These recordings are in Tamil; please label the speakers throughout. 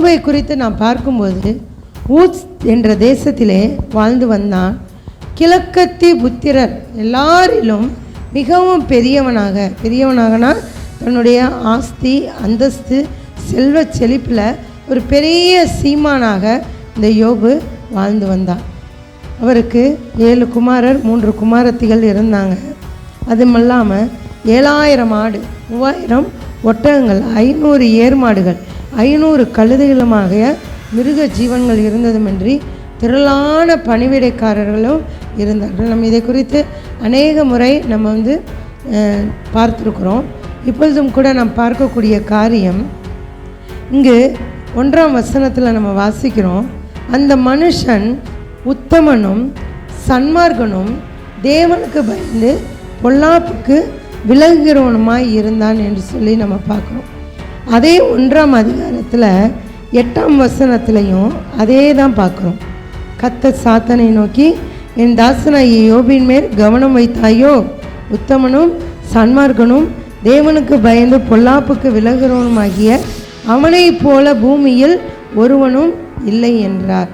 Speaker 1: யோபை குறித்து நாம் பார்க்கும்போது ஊத்ஸ் என்ற தேசத்திலே வாழ்ந்து வந்தான். கிழக்கத்தி புத்திரர் எல்லாரிலும் மிகவும் பெரியவனாக பெரியவனாகனா? தன்னுடைய ஆஸ்தி அந்தஸ்து செல்வ செழிப்பில் ஒரு பெரிய சீமானாக இந்த யோபு வாழ்ந்து வந்தார் அவருக்கு ஏழு குமாரர் மூன்று குமாரத்திகள் இருந்தாங்க. அதுமில்லாமல் ஏழாயிரம் ஆடு மூவாயிரம் ஒட்டகங்கள் ஐநூறு ஏர்மாடுகள் ஐநூறு கழுதைகளுமாக மிருக ஜீவன்கள் இருந்ததுமின்றி திரளான பணிவிடைக்காரர்களும் இருந்தார்கள். நம்ம இதை குறித்து அநேக முறை நம்ம வந்து பார்த்துருக்குறோம். இப்பொழுதும் கூட நாம் பார்க்கக்கூடிய காரியம் இங்கு ஒன்றாம் வசனத்தில் நம்ம வாசிக்கிறோம். அந்த மனுஷன் உத்தமனும் சன்மார்க்கனும் தேவனுக்கு பயந்து பொல்லாப்புக்கு விலகுகிறவனுமாய் இருந்தான் என்று சொல்லி நம்ம பார்க்குறோம். அதே ஒன்றாம் அதிகாரத்தில் எட்டாம் வசனத்துலையும் அதே தான் பார்க்குறோம். கத்த சாத்தனை நோக்கி என் தாசனாகிய யோபின் மேல் கவனம் வைத்தாயோ? உத்தமனும் சன்மார்க்கனும் தேவனுக்கு பயந்து பொல்லாப்புக்கு விலகிறவனுமாகிய அவனைப் போல பூமியில் ஒருவனும் இல்லை என்றார்.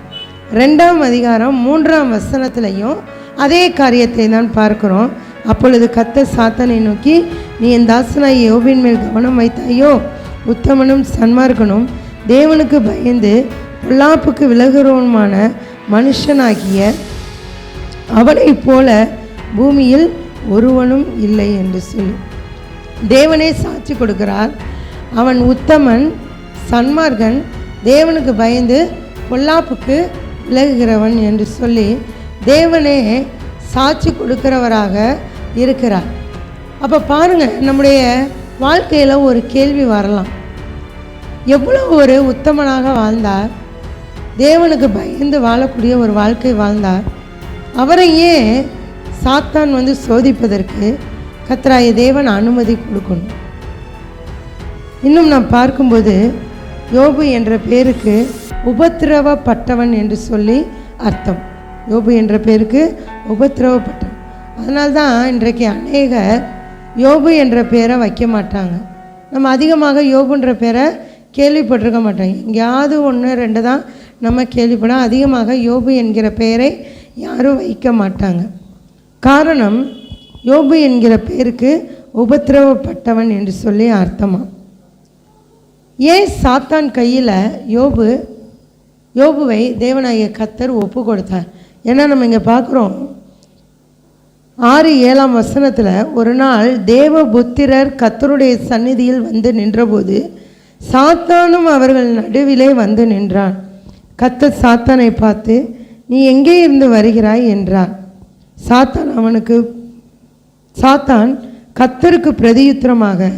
Speaker 1: ரெண்டாம் அதிகாரம் மூன்றாம் வசனத்திலையும் அதே காரியத்தை தான் பார்க்குறோம். அப்பொழுது கத்த சாத்தனை நோக்கி நீ என் தாசனாய் யோபின் மேல் கவனம் வைத்தாயோ? உத்தமனும் சன்மார்க்கனும் தேவனுக்கு பயந்து பொல்லாப்புக்கு விலகுறவனுமான மனுஷனாகிய அவனைப் போல பூமியில் ஒருவனும் இல்லை என்று சொல்லி தேவனே சாட்சி கொடுக்கிறார். அவன் உத்தமன் சன்மார்கன் தேவனுக்கு பயந்து பொல்லாப்புக்கு விலகுகிறவன் என்று சொல்லி தேவனே சாட்சி கொடுக்கிறவராக இருக்கிறார். அப்போ பாருங்கள் நம்முடைய வாழ்க்கையில் ஒரு கேள்வி வரலாம். எவ்வளோ ஒரு உத்தமனாக வாழ்ந்தார். தேவனுக்கு பயந்து வாழக்கூடிய ஒரு வாழ்க்கை வாழ்ந்தார். அவரையே சாத்தான் வந்து சோதிப்பதற்கு கத்ராய தேவன் அனுமதி கொடுக்கணும். இன்னும் நாம் பார்க்கும்போது யோபு என்ற பேருக்கு உபத்திரவப்பட்டவன் என்று சொல்லி அர்த்தம். யோபு என்ற பேருக்கு உபத்திரவப்பட்டவன். அதனால்தான் இன்றைக்கு அநேகர் யோபு என்ற பேரை வைக்க மாட்டாங்க. நம்ம அதிகமாக யோபுன்ற பேரை கேள்விப்பட்டிருக்க மாட்டோம் எங்கேயாவது ஒன்று ரெண்டு தான் நம்ம கேள்விப்படும் அதிகமாக யோபு என்கிற பெயரை யாரும் வைக்க மாட்டாங்க. காரணம் யோபு என்கிற பேருக்கு உபத்திரவப்பட்டவன் என்று சொல்லி அர்த்தமா? ஏன் சாத்தான் கையில் யோபு யோபுவை தேவனாகிய கத்தர் ஒப்பு கொடுத்தார்? ஏன்னா நம்ம இங்கே பார்க்குறோம் ஆறு ஏழாம் வசனத்தில் ஒரு நாள் தேவ புத்திரர் கத்தருடைய சந்நிதியில் வந்து நின்றபோது சாத்தானும் அவர்கள் நடுவிலே வந்து நின்றான். கத்த சாத்தானை பார்த்து நீ எங்கே இருந்து வருகிறாய்? என்றார். சாத்தான் அவனுக்கு சாத்தான் கத்தருக்கு பிரதியுத்திரமாக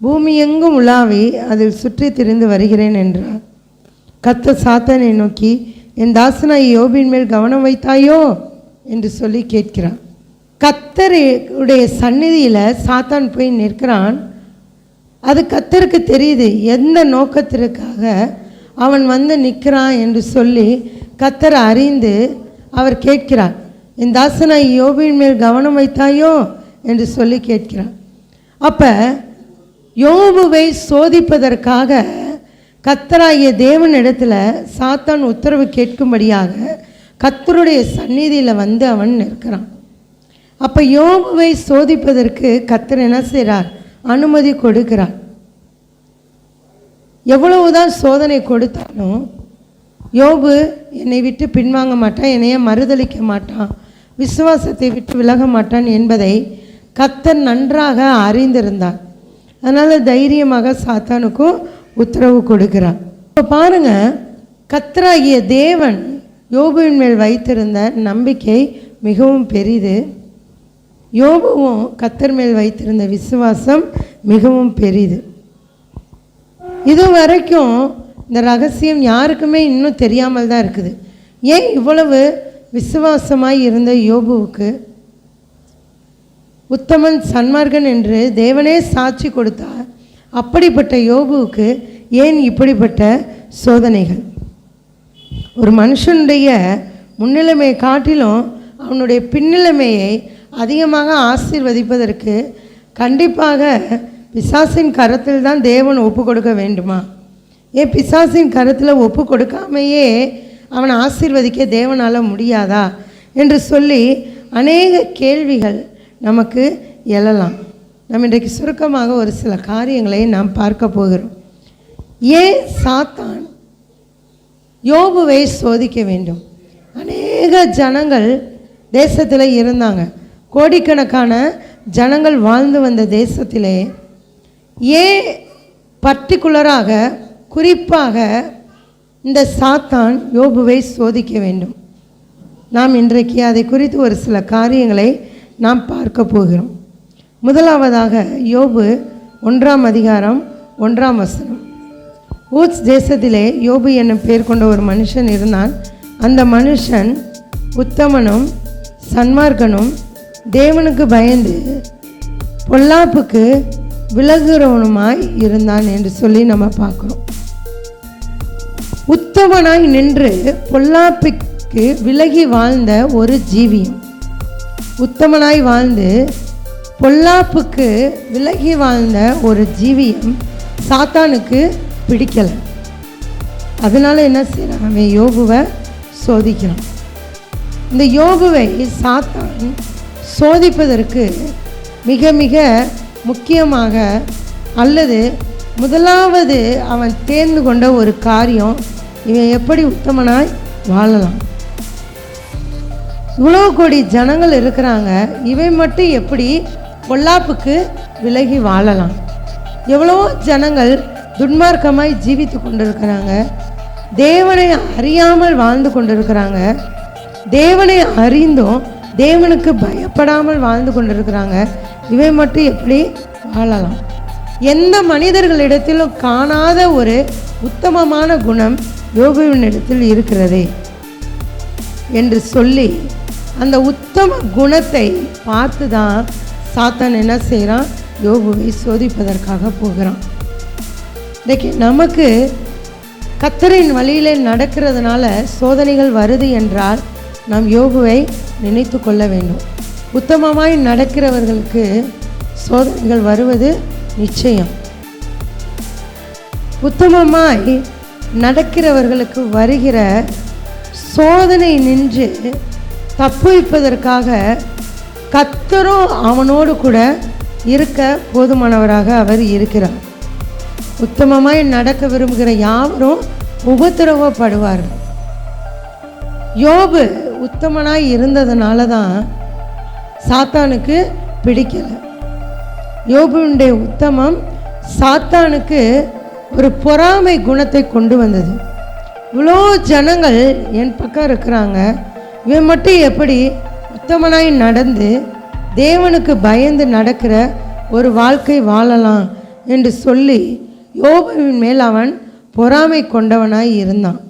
Speaker 1: பூமி எங்கும் உலாவி அதில் சுற்றி திரிந்து வருகிறேன் என்றார். கத்த சாத்தானை நோக்கி என் தாசனாய் யோபின் மேல் கவனம் வைத்தாயோ? என்று சொல்லி கேட்கிறான் கத்தருடைய சந்நிதியில் சாத்தான் போய் நிற்கிறான். அது கத்தருக்கு தெரியுது. எந்த நோக்கத்திற்காக அவன் வந்து நிற்கிறான் என்று சொல்லி கத்தர் அறிந்து அவர் கேட்கிறார். என் தாசனாய் யோபின் மேல் கவனம் வைத்தாயோ? என்று சொல்லி கேட்கிறான் அப்போ யோபுவை சோதிப்பதற்காக கத்தராகிய தேவனிடத்தில் சாத்தான் உத்தரவு கேட்கும்படியாக கத்தருடைய சந்நிதியில் வந்து அவன் நிற்கிறான். அப்போ யோபுவை சோதிப்பதற்கு கத்தர் என்ன செய்கிறார் அனுமதி கொடுக்கிறார். எவ்வளவுதான் சோதனை கொடுத்தாலும் யோபு என்னை விட்டு பின்வாங்க மாட்டான் என்னைய மறுதளிக்க மாட்டான் விசுவாசத்தை விட்டு விலக மாட்டான் என்பதை கத்தர் நன்றாக அறிந்திருந்தார். அதனால் தைரியமாக சாத்தானுக்கும் உத்தரவு கொடுக்கிறார். இப்போ பாருங்க கத்தராகிய தேவன் யோபுவின் மேல் வைத்திருந்த நம்பிக்கை மிகவும் பெரிது. யோபுவும் கத்தர் மேல் வைத்திருந்த விசுவாசம் மிகவும் பெரிது. இது வரைக்கும் இந்த ரகசியம் யாருக்குமே இன்னும் தெரியாமல் தான் இருக்குது. ஏன் இவ்வளவு விசுவாசமாய் இருந்த யோபுவுக்கு உத்தமன் சன்மார்கன் என்று தேவனே சாட்சி கொடுத்தார். அப்படிப்பட்ட யோபுவுக்கு ஏன் இப்படிப்பட்ட சோதனைகள்? ஒரு மனுஷனுடைய முன்னிலைமையை காட்டிலும் அவனுடைய பின்னிலைமையை அதிகமாக ஆசிர்வதிப்பதற்கு கண்டிப்பாக பிசாசின் கருத்தில் தான் தேவன் ஒப்புக்கொடுக்க வேண்டுமா? ஏன் பிசாசின் கருத்தில் ஒப்பு கொடுக்காமையே அவனை ஆசீர்வதிக்க தேவனால் முடியாதா? என்று சொல்லி அநேக கேள்விகள் நமக்கு எழலாம். நம்ம இன்றைக்கு சுருக்கமாக ஒரு சில காரியங்களை நாம் பார்க்க போகிறோம். ஏன் சாத்தான் யோபுவை சோதிக்க வேண்டும்? அநேக ஜனங்கள் தேசத்தில் இருந்தாங்க. கோடிக்கணக்கான ஜனங்கள் வாழ்ந்து வந்த தேசத்திலே ஏன் பர்டிகுலராக குறிப்பாக இந்த சாத்தான் யோபுவை சோதிக்க வேண்டும். நாம் இன்றைக்கு அதை குறித்து ஒரு சில காரியங்களை நாம் பார்க்க போகிறோம். முதலாவதாக யோபு ஒன்றாம் அதிகாரம் ஒன்றாம் வசனம். ஊட்ஸ் தேசத்திலே யோபு என்னும் பேர் கொண்ட ஒரு மனுஷன் இருந்தான். அந்த மனுஷன் உத்தமனும் சன்மார்க்கனும் தேவனுக்கு பயந்து பொல்லாப்புக்கு விலகுறவனுமாய் இருந்தான் என்று சொல்லி நம்ம பார்க்குறோம். உத்தமனாய் நின்று பொல்லாப்புக்கு விலகி வாழ்ந்த ஒரு ஜீவியம் உத்தமனாய் வாழ்ந்து பொல்லாப்புக்கு விலகி வாழ்ந்த ஒரு ஜீவியம் சாத்தானுக்கு பிடிக்கலை. அதனால என்ன செய்கிறான் அவன் யோகுவை சோதிக்கிறான். இந்த யோகுவை சாத்தான் சோதிப்பதற்கு மிக மிக முக்கியமாக அல்லது முதலாவது அவன் தேர்ந்து கொண்ட ஒரு காரியம் இவன் எப்படி உத்தமனாய் வாழலாம். இவ்வளோ கோடி ஜனங்கள் இருக்கிறாங்க இவை மட்டும் எப்படி பொல்லாப்புக்கு விலகி வாழலாம்? எவ்வளோ ஜனங்கள் துன்மார்க்கமாய் ஜீவித்து கொண்டிருக்கிறாங்க தேவனை அறியாமல் வாழ்ந்து கொண்டிருக்கிறாங்க தேவனை அறிந்தும் தேவனுக்கு பயப்படாமல் வாழ்ந்து கொண்டிருக்கிறாங்க. இவை மட்டும் எப்படி வாழலாம்? எந்த மனிதர்களிடத்திலும் காணாத ஒரு உத்தமமான குணம் யோகுவினிடத்தில் இருக்கிறதே என்று சொல்லி அந்த உத்தம குணத்தை பார்த்து தான் சாத்தான் என்ன செய்கிறான்? யோகுவை சோதிப்பதற்காக போகிறான். இன்றைக்கு நமக்கு கத்தரின் வழியில் நடக்கிறதுனால சோதனைகள் வருது என்றால் நாம் யோகுவை நினைத்து கொள்ள வேண்டும். உத்தமமாய் நடக்கிறவர்களுக்கு சோதனைகள் வருவது நிச்சயம். உத்தமமாய் நடக்கிறவர்களுக்கு வருகிற சோதனை நின்று தப்புவிப்பதற்காக கத்தரும் அவனோடு கூட இருக்க போதுமானவராக அவர் இருக்கிறார். உத்தமமாய் நடக்க விரும்புகிற யாவரும் உபத்திரவப்படுவார்கள். யோபு உத்தமனாய் இருந்ததுனால தான் சாத்தானுக்கு பிடிக்கலை. யோபுடைய உத்தமம் சாத்தானுக்கு ஒரு பொறாமை குணத்தை கொண்டு வந்தது. இவ்வளோ ஜனங்கள் என் பக்கம் இருக்கிறாங்க. இவன் மட்டும் எப்படி உத்தமனாய் நடந்து தேவனுக்கு பயந்து நடக்கிற ஒரு வாழ்க்கை வாழலாம் என்று சொல்லி யோபுவின் மேல் அவன் பொறாமை கொண்டவனாய் இருந்தான்.